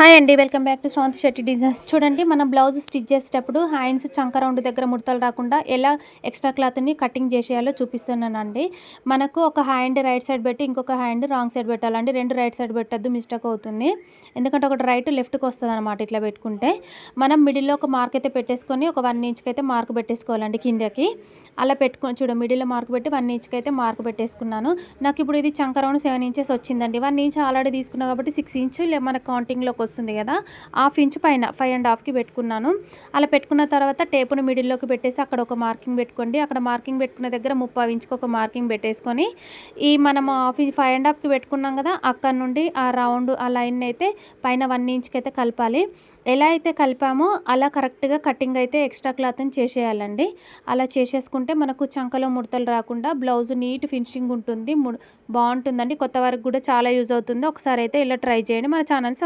Hi అండి welcome back to Sravanthi Shetty designs. చూడండి మనం బ్లౌజ్ స్టిచ్ చేసేటప్పుడు హ్యాండ్స్ చంక రౌండ్ దగ్గర ముడతలు రాకుండా ఎలా ఎక్స్ట్రా క్లాత్ని కటింగ్ చేసేయాలో చూపిస్తున్నానండి. మనకు ఒక హ్యాండ్ రైట్ సైడ్ పెట్టి ఇంకొక హ్యాండ్ రాంగ్ సైడ్ పెట్టాలండి. రెండు రైట్ సైడ్ పెట్టద్దు మిస్టేక్ అవుతుంది. ఎందుకంటే ఒకటి రైట్ లెఫ్ట్కి వస్తుంది అనమాట ఇట్లా పెట్టుకుంటే. మనం మిడిల్లో ఒక మార్క్ అయితే పెట్టేసుకొని ఒక వన్ ఇంచ్కి అయితే మార్క్ పెట్టేసుకోవాలండి కిందకి. అలా పెట్టుకొని చూడ మిడిల్లో మార్క్ పెట్టి వన్ ఇంచ్కి అయితే మార్క్ పెట్టేసుకున్నాను. నాకు ఇప్పుడు ఇది చంక రౌండ్ సెవెన్ ఇంచెస్ వచ్చిందండి. వన్ ఇంచ్ ఆల్రెడీ తీసుకున్నా కాబట్టి సిక్స్ ఇంచ్ మన కౌంటింగ్లోకి వస్తుంది కదా హాఫ్ ఇంచ్ పైన ఫైవ్ అండ్ హాఫ్కి పెట్టుకున్నాను. అలా పెట్టుకున్న తర్వాత టేపును మిడిల్లోకి పెట్టేసి అక్కడ ఒక మార్కింగ్ పెట్టుకోండి. అక్కడ మార్కింగ్ పెట్టుకున్న దగ్గర ముప్పై ఇంచుకి ఒక మార్కింగ్ పెట్టేసుకొని ఈ మనం హాఫ్ ఫైవ్ అండ్ హాఫ్కి పెట్టుకున్నాం కదా అక్కడ నుండి ఆ రౌండ్ ఆ లైన్ అయితే పైన వన్ ఇంచ్కి అయితే కలపాలి. ఎలా అయితే కలిపామో అలా కరెక్ట్గా కటింగ్ అయితే ఎక్స్ట్రా క్లాత్ని చేసేయాలండి. అలా చేసేసుకుంటే మనకు చంకలో ముడతలు రాకుండా బ్లౌజ్ నీట్ ఫినిషింగ్ ఉంటుంది బాగుంటుందండి. కొత్త వరకు కూడా చాలా యూజ్ అవుతుంది. ఒకసారి అయితే ఇలా ట్రై చేయండి. మన ఛానల్